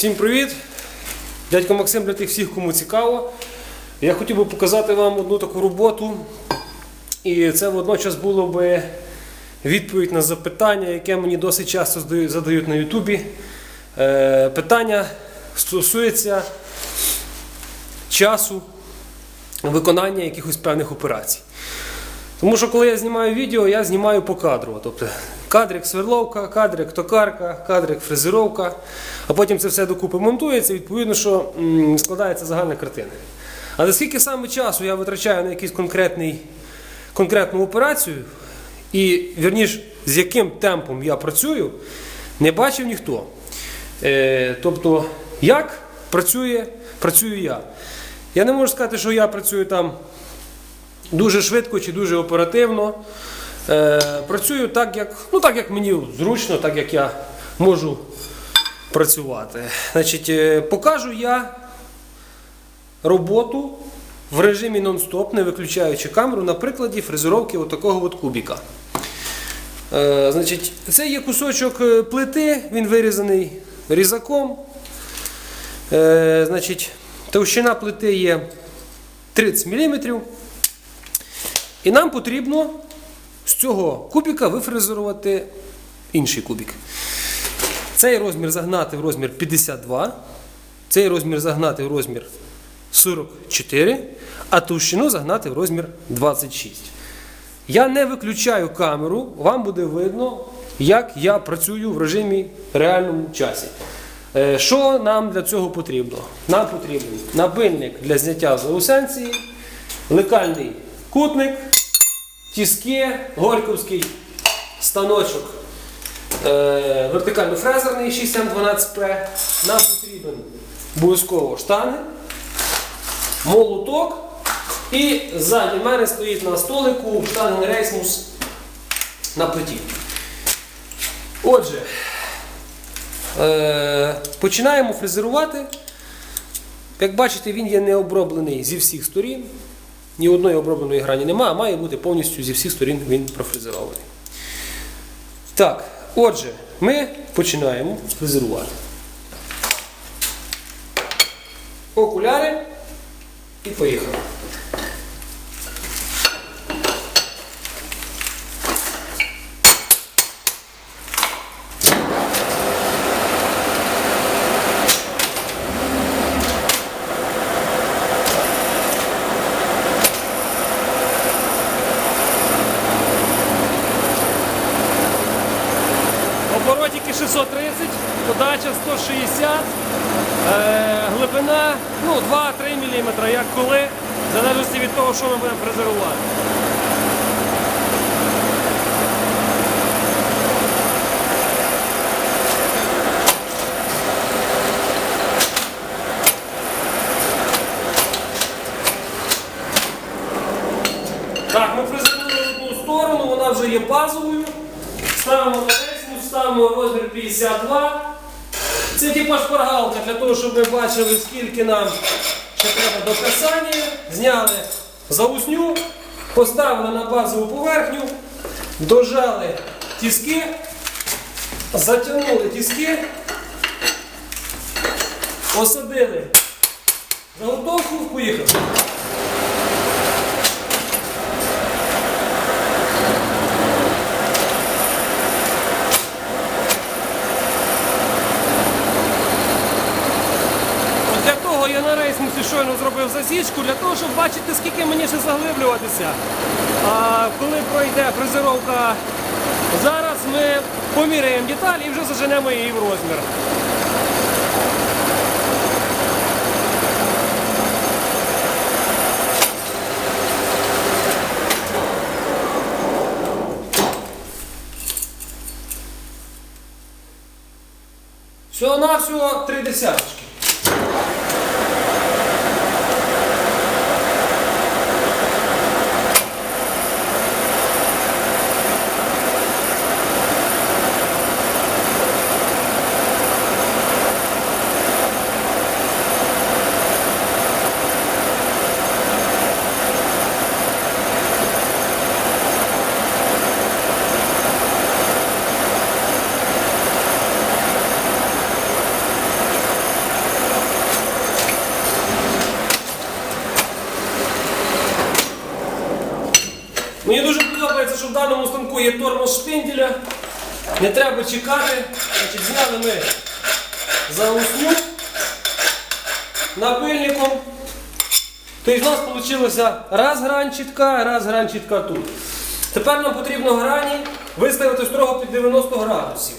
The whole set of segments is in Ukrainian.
Всім привіт! Дядько Максим для тих всіх, кому цікаво. Я хотів би показати вам одну таку роботу. І це водночас було би відповідь на запитання, яке мені досить часто задають- на Ютубі. Е, питання стосується часу виконання якихось певних операцій. Тому що коли я знімаю відео, я знімаю по кадру. Тобто кадрик сверловка, кадрик токарка, кадрик фрезеровка, а потім це все докупи монтується, відповідно, що складається загальна картина. Але скільки саме часу я витрачаю на якийсь конкретну операцію, і вірніш, з яким темпом я працюю, не бачив ніхто. Е, тобто, як працює, працюю я. Я не можу сказати, що я працюю там дуже швидко чи дуже оперативно. Е, працюю так, як, ну, так, як мені зручно, так як я можу працювати. Значить, е, покажу я роботу в режимі нон-стоп, не виключаючи камеру, на прикладі фрезеровки отакого от кубіка. Е, значить, це є кусочок е, плити, він вирізаний різаком. Е, значить, товщина плити є 30 мм. І нам потрібно з цього кубіка вифрезерувати інший кубік. Цей розмір загнати в розмір 52, цей розмір загнати в розмір 44, а товщину загнати в розмір 26. Я не виключаю камеру, вам буде видно, як я працюю в режимі реальному часі. Е, Що нам для цього потрібно? Нам потрібен набильник для зняття заусенції, лекальний кутник, тіски, горьковський станочок е, вертикально-фрезерний 6М12П. Нам потрібен обов'язково штани, молоток. І ззаді мене стоїть на столику штанген рейсмус на плиті. Отже, е, починаємо фрезерувати. Як бачите, він є не оброблений зі всіх сторін. Ні одної обробленої грані немає, а має бути повністю зі всіх сторін він профрезерований. Так, отже, ми починаємо фрезерувати. Окуляри і поїхали. Оборотики 630, подача 160, е, глибина ну, 2-3 мм, як коли, в залежності від того, що ми будемо фрезерувати. Так, ми фрезерували одну сторону, вона вже є базовою. Ставимо на рейсмус, ставимо розмір 52. Це типа шпаргалка для того, щоб ви бачили, скільки нам ще треба до касання. Зняли заусню, поставили на базову поверхню, дожали тіски, затягнули тіски, осадили заготовку, поїхали. От Для того я на рейсмусі щойно зробив засічку, для того, щоб бачити, скільки мені ще заглиблюватися. А коли пройде фрезеровка зараз, ми поміряємо деталі і вже заженемо її в розмір. Всього на всього три десяточки. в даному станку є тормоз шпинделя. Не треба чекати. Значить, зняли ми заусню напильником. Тобто в нас вийшло раз грань чітка, раз грань чітка тут. Тепер нам потрібно грані виставити строго під 90 градусів.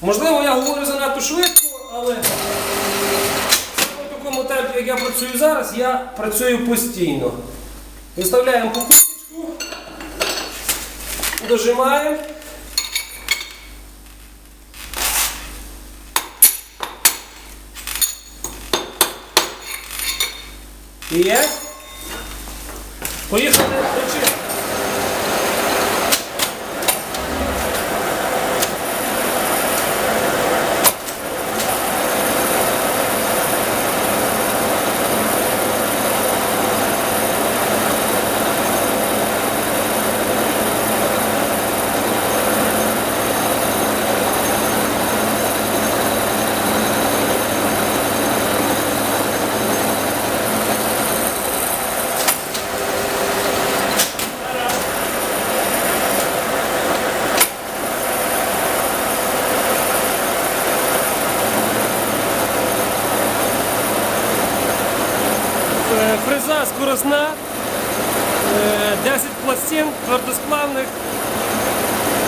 Можливо, я говорю занадто швидко, але в такому темпі, як я працюю зараз, я працюю постійно. Виставляємо по куточку, дожимаємо. Є. Поїхали точити. Е, Е, 10 пластин твердосплавних,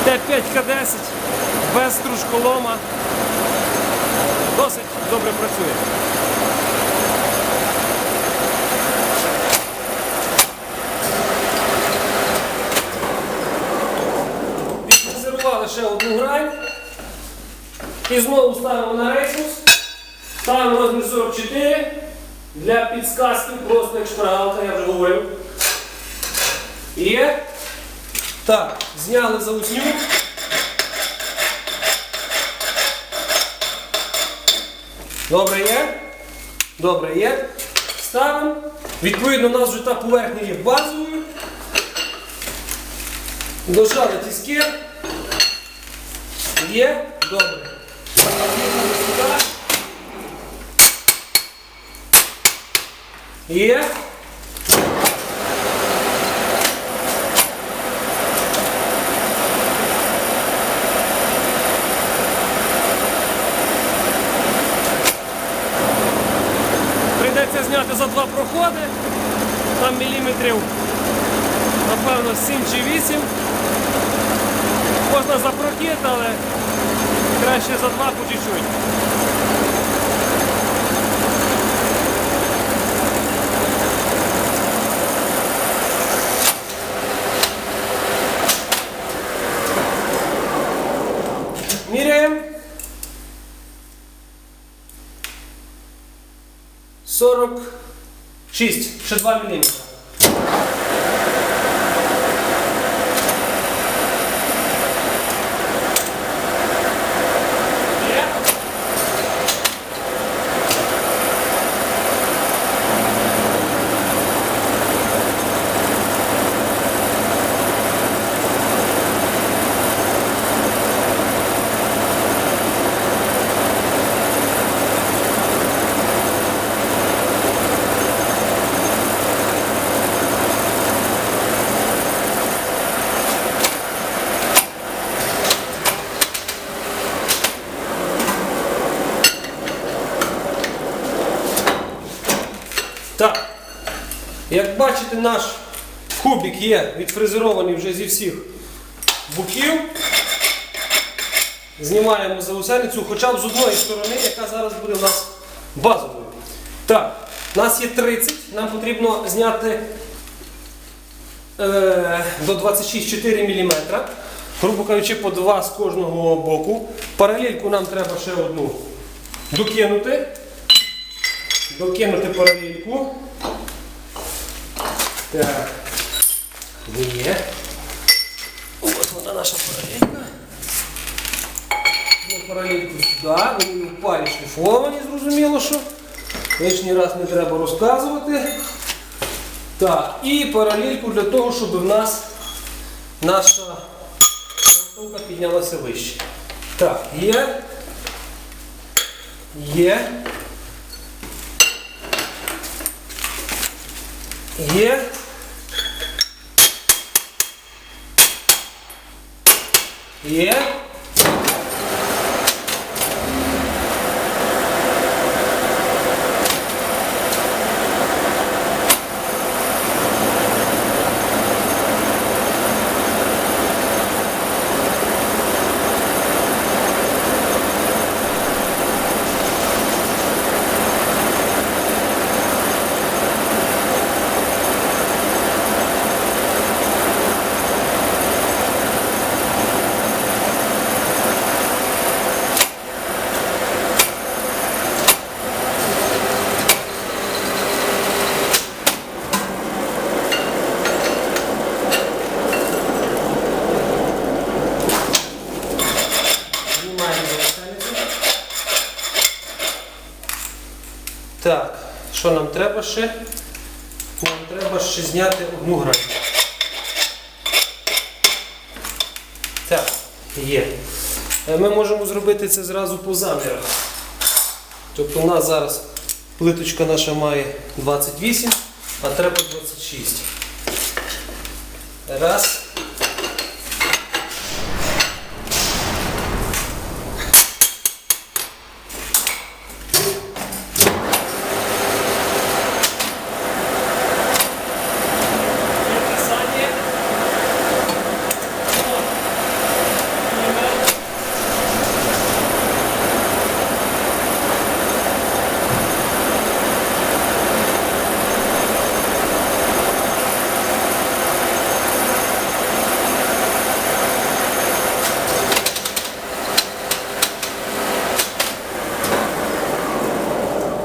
Т5К10 без стружколома. Досить добре працює. Відфрезерували ще одну грань. І знову ставимо на рейсус. Ставимо розмір 44. Для підсказки просто як шпаргалка, я вже говорив. Є. Так, зняли заусню. Добре є. Добре є. Ставимо. Відповідно, у нас вже та поверхня є базовою. Дожали тіски. Є. Добре. Поїхали сюди. Є. Прийдеться зняти за два проходи. Там міліметрів, напевно, 7 чи 8. Можна за прохід, але краще за два по. Міряємо. 46, ще 2 мм. Так. Як бачите, наш кубик є відфрезерований вже зі всіх боків. Знімаємо заусеницю хоча б з одної сторони, яка зараз буде у нас базовою. Так, у нас є 30, нам потрібно зняти е, до 26,4 мм. Грубо кажучи, по два з кожного боку. Паралельку нам треба ще одну докинути. Докинути паралельку. Так. Є. Ось вона наша паралелька. Ну, паралельку сюди. Вони в парі шліфовані, зрозуміло, що. Лишній раз не треба розказувати. Так, і паралельку для того, щоб в нас наша грунтовка піднялася вище. Так, є. Є. Є. Є. Знімаємо залишається. Так, що нам треба ще? Нам треба ще зняти одну грань. Так, є. Е, Ми можемо зробити це зразу по замірах. Тобто у нас зараз плиточка наша має 28, а треба 26. Раз.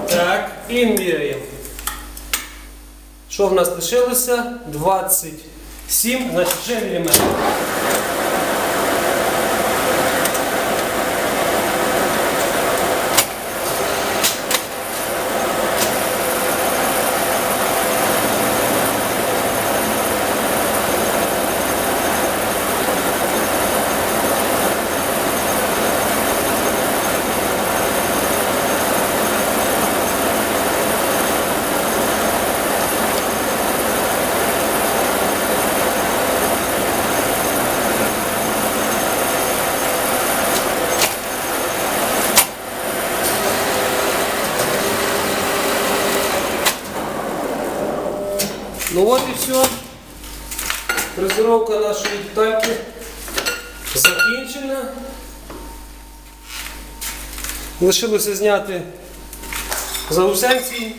Так, і міряємо. Що в нас лишилося? 27, значить вже міліметр. Ну от і все. Фрезеровка нашої детальки закінчена. Лишилося зняти заусенції.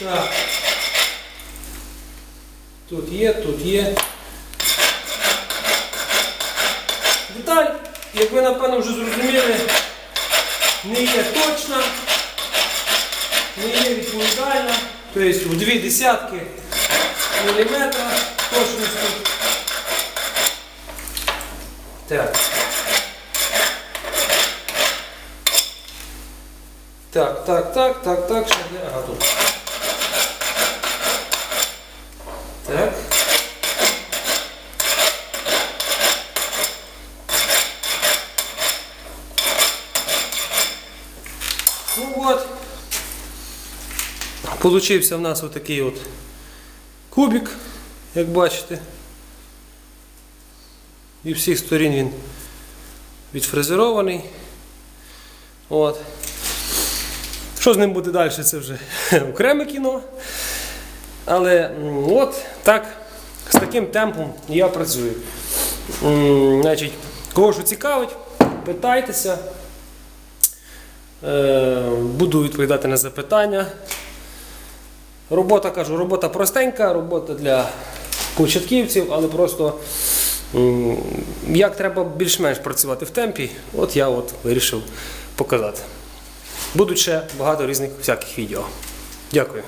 Так. Тут є, тут є. Деталь, як ви напевно вже зрозуміли, не є точна, не є відповідальна, тобто в дві десятки міліметра точності. Так. Так, так, так, так, так, ще де. Ага, тут. Так. Ну от. Получився в нас отакий от кубик, як бачите. І всіх сторін він відфрезерований. От. Що з ним буде далі, це вже окреме кіно. Але от так, з таким темпом я працюю. Значить, кого що цікавить, питайтеся. Е, Буду відповідати на запитання. Робота кажу, робота простенька, робота для початківців, але просто як треба більш-менш працювати в темпі, от я от вирішив показати. Будуть ще багато різних всяких відео. Дякую.